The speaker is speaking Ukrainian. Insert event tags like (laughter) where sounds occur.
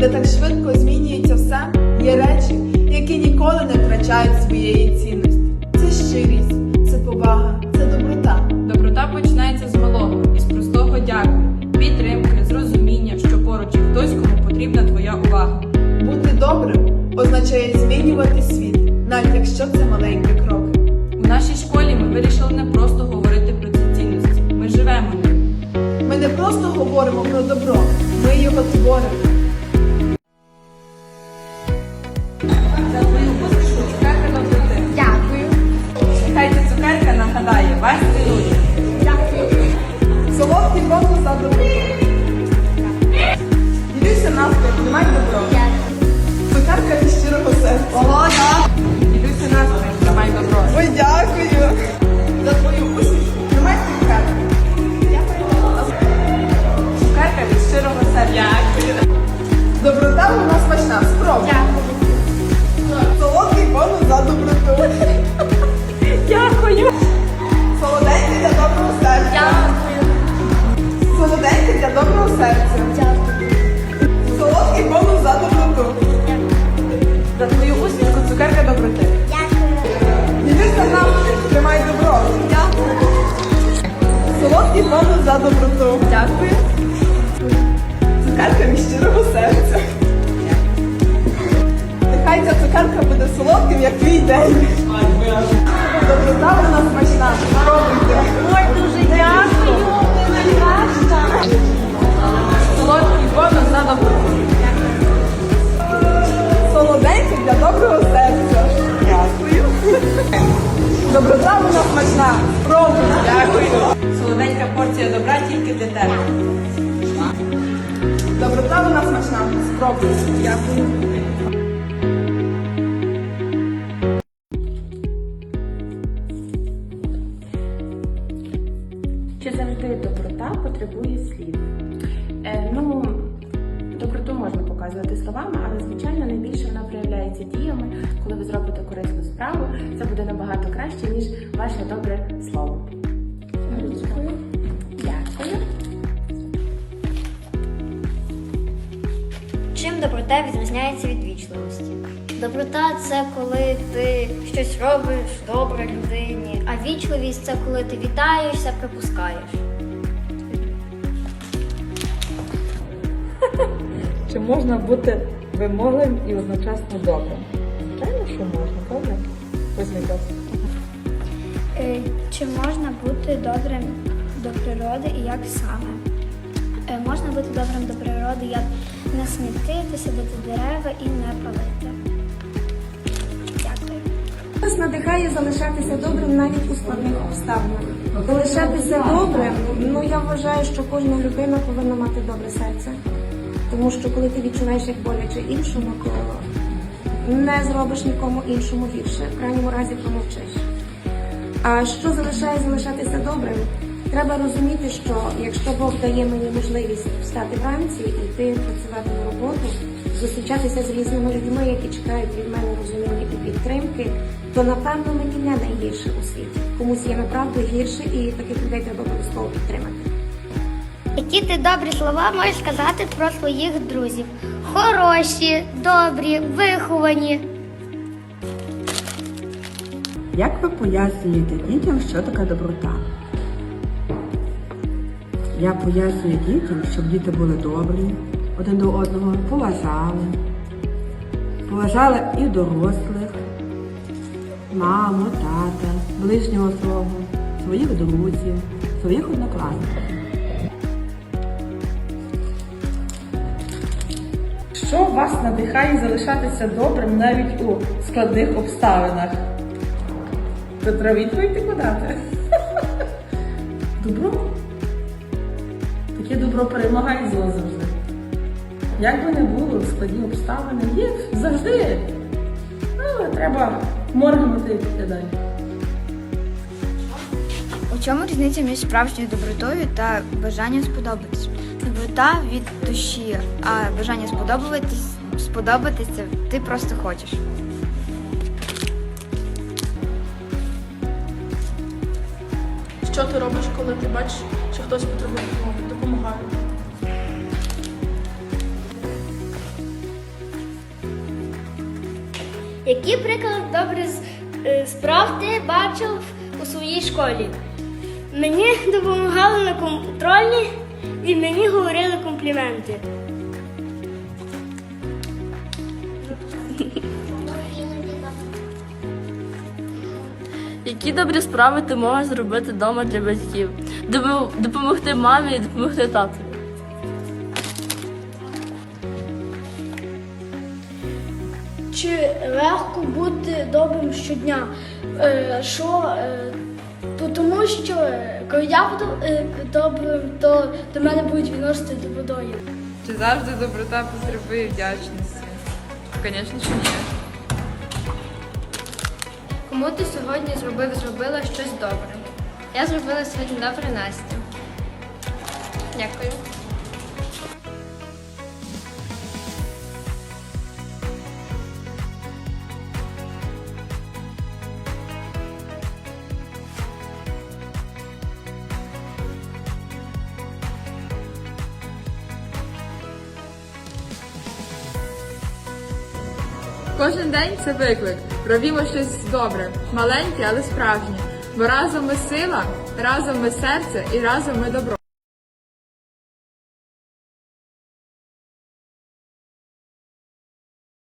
де так швидко змінюється все, є речі, які ніколи не втрачають своєї цінності. Це щирість, це повага, це доброта. Доброта починається з малого, із простого дякую, підтримки, зрозуміння, що поруч є хтось, кому потрібна твоя увага. Бути добрим означає змінювати світ, навіть якщо це маленькі кроки. У нашій школі ми вирішили не просто говорити про ці цінності. Ми живемо ними. Ми не просто говоримо про добро, ми його творимо. Thank you. Солодкий бонус за доброту. Дякую. Цукерка від щирого серця. Нехай ця цукерка буде солодким, як твій день. Доброта вона смачна. Спробуйте. Спробуйте. Дякую. Чи завжди доброта потребує слів? Е, ну, доброту можна показувати словами, але звичайно найбільше вона проявляється діями. Коли ви зробите корисну справу, це буде набагато краще, ніж ваше добре слово. Доброта відрізняється від вічливості? Доброта це коли ти щось робиш добре людині, а вічливість це коли ти вітаєшся, припускаєш. Чи можна бути вимогливим і одночасно добрим? Звичайно, що можна, правда? Візьміть. Е, Чи можна бути добрим до природи і як саме? Е, Можна бути добрим до природи, як не смітити, садити дерева і не палити. Дякую. Нас надихає залишатися добрим навіть у складних обставинах. Залишатися добрим, ну я вважаю, що кожна людина повинна мати добре серце. Тому що коли ти відчуваєш як боляче іншому, то не зробиш нікому іншому гірше, в крайньому разі промовчиш. А що залишає залишатися добрим? Треба розуміти, що якщо Бог дає мені можливість встати вранці, йти працювати на роботу, зустрічатися з різними людьми, які чекають від мене розуміння і підтримки, то напевно мені не найгірше у світі. Комусь є направду гірше, і таких людей треба обов'язково підтримати. Які ти добрі слова можеш сказати про своїх друзів? Хороші, добрі, виховані. Як ви пояснюєте дітям, що таке доброта? Я пояснюю дітям, щоб діти були добрі, один до одного, поважали. Поважали і дорослих, маму, тата, ближнього свого, своїх друзів, своїх однокласників. Що вас надихає залишатися добрим навіть у складних обставинах? Петро, відповідь подати? (laughs) Добро? Таке добро перемагає зло завжди. Як би не було, складні обставини є завжди. Але треба моргнути і далі. У чому різниця між справжньою добротою та бажанням сподобатись? Доброта від душі, а бажання сподобатись, це ти просто хочеш. що ти робиш, коли ти бачиш, що хтось потребує допомоги. Допомагаю. Який приклад добрих е, справ ти бачив у своїй школі? Мені допомагали на контролі і мені говорили компліменти. Які добрі справи ти можеш зробити вдома для батьків? Допомогти мамі і допомогти татові. Чи легко бути добрим щодня? Е, що, е, тому що коли я буду е, добрим, то до мене будуть відносити до водою. Чи завжди доброта потребує вдячності? Звісно, що ні. Кому ти сьогодні зробив, зробила щось добре? Я зробила сьогодні добре Настю. Дякую. Кожен день це виклик. Робімо щось добре, маленьке, але справжнє. Бо разом ми сила, разом ми серце і разом ми добро.